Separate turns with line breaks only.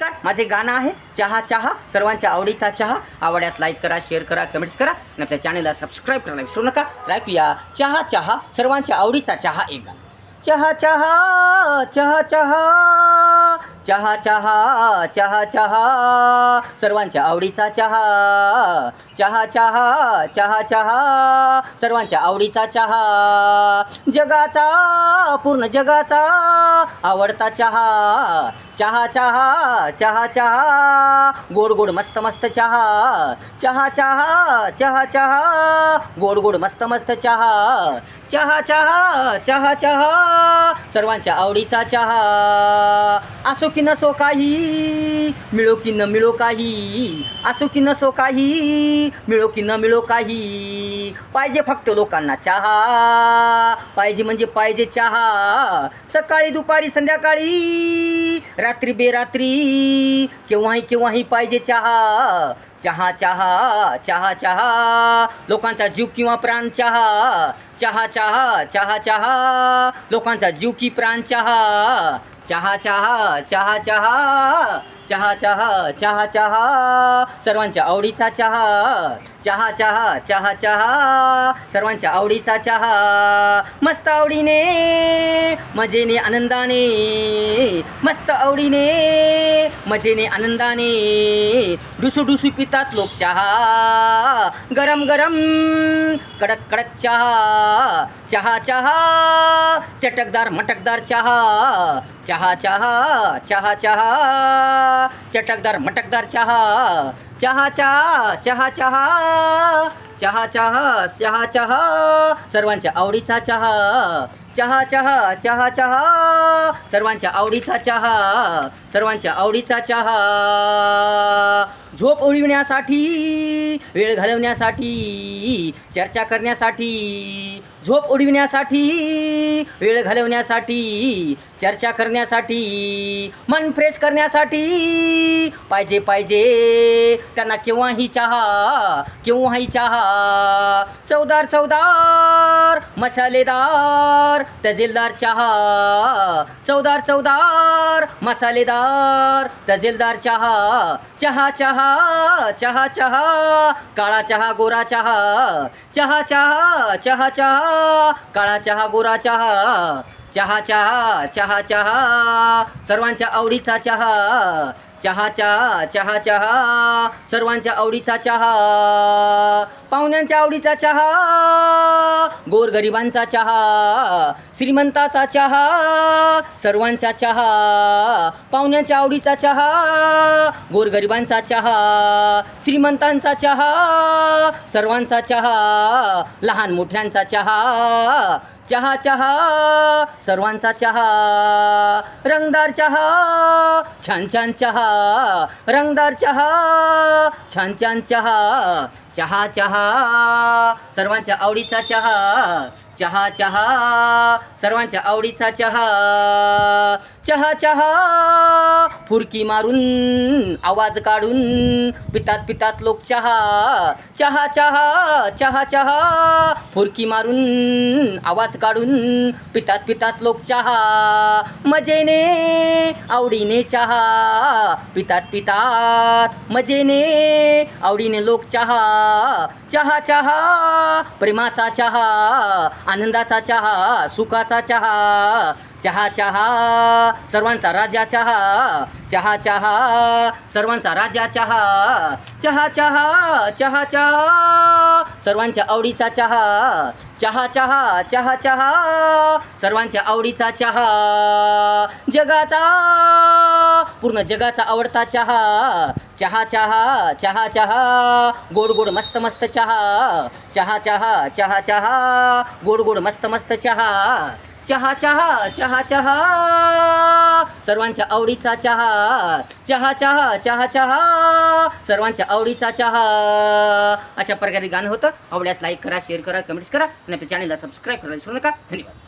नमस्कार. माझे गाणं आहे चहा चहा. सर्वांच्या आवडीचा चहा. आवडल्यास लाईक करा शेअर करा कमेंट्स करा. आणि आपल्या चॅनलला सबस्क्राईब करायला विसरू नका. ऐकूया चहा चहा. सर्वांच्या आवडीचा चहा एक गाणं. चहा चहा चहा चहा. चहा चहा चहा चहा सर्वांच्या आवडीचा चहा चहा चहा चहा चहा सर्वांच्या आवडीचा चहा जगाचा पूर्ण जगाचा आवडता चहा चहा चहा चहा चहा गोड गोड मस्त मस्त चहा चहा चहा चहा चहा गोड गोड मस्त मस्त चहा चहा चहा चहा चहा सर्वांच्या आवडीचा चहा असो की नसो काही मिळो की न मिळो काही असो की नसो काही मिळो की न मिळो काही. पाहिजे फक्त लोकांना चहा पाहिजे म्हणजे पाहिजे चहा. सकाळी दुपारी संध्याकाळी रात्री बेरात्री केव्हाही केव्हाही पाहिजे चहा. चहा चहा चहा चहा. लोकांचा जीव किंवा प्राण चहा. चहा चहा चहा चहा. लोकांचा जीव की प्राण चहा. चहा चहा चहा चहा चहा चहा चहा चहा. सर्वांच्या आवडीचा चहा. चहा चहा चहा चहा. सर्वांच्या आवडीचा चहा. मस्त आवडीने मजेने आनंदाने मस्त आवडीने. मजेने आनंदाने डुसू डुसू पितात लोक चहा. गरम गरम कडक कडक चहा. चहा चहा चटकदार मटकदार चहा. चहा चहा चहा चहा. चटकदार मटकदार चहा चहा चहा चहा चहा चहा चहा चहा चहा सर्वांच्या आवडीचा चहा चहा चहा चहा चहा सर्वांच्या आवडीचा चहा सर्वांच्या आवडीचा चहा झोप उडविण्यासाठी वेळ घालवण्यासाठी चर्चा करण्यासाठी झोप उडविण्यासाठी वेळ घालवण्यासाठी चर्चा करण्यासाठी मन फ्रेश करण्यासाठी. पाहिजे पाहिजे. त्यांना केव्हाही चहा केव्हाही चहा. चौदार चौदार मसालेदार तजेलदार चहा चवदार चवदार मसालेदार तजेलदार चहा चहा चहा चहा चहा काळा चहा गोरा चहा. चहा चहा चहा चहा काळा चहा गोरा चहा. चहा चहा चहा चहा सर्वांच्या आवडीचा चहा. चहा चहा चहा चहा. सर्वांच्या आवडीचा चहा. पाहुण्यांच्या आवडीचा चहा. गोरगरिबांचा चहा. श्रीमंताचा चहा. सर्वांचा चहा. पाहुण्यांच्या आवडीचा चहा. गोरगरिबांचा चहा. श्रीमंतांचा चहा. सर्वांचा चहा. लहान मोठ्यांचा चहा. चहा चहा. सर्वांचा चहा. रंगदार चहा. छान छान चहा. रंगदार चहा. छान छान चहा. चहा चहा. सर्वांच्या आवडीचा चहा. चहा चहा. सर्वांच्या आवडीचा चहा. चहा चहा. फुरकी मारून आवाज काढून पितात पितात लोक चहा. चहा चहा. चहा चहा. फुरकी मारून आवाज काढून पितात पितात लोक चहा. मजेने आवडीने चहा. पितात पितात मजेने आवडीने लोक चहा चहा चहा प्रेमाचा चहा आनंदाचा चहा सुखाचा चहा चहा चहा सर्वांचा राजा चहा चहा चहा सर्वांचा राजा चहा चहा चहा चहा चहा सर्वांच्या आवडीचा चहा चहा चहा चहा चहा सर्वांच्या आवडीचा चहा जगाचा पूर्ण जगाचा आवडता चहा. चहा चहा चहा चहा. गोड गोड मस्त मस्त चहा. चहा चहा चहा चहा. गोड गोड मस्त मस्त चहा. चहा चहा चहा चहा. सर्वांच्या आवडीचा चहा. चहा चहा चहा चहा. सर्वांच्या आवडीचा चहा. अशा प्रकारे गाणं होतं. आवडल्यास लाईक करा शेअर करा कमेंट्स करा. आणि आपल्या चॅनलला सबस्क्राईब करायला विसरू नका. धन्यवाद.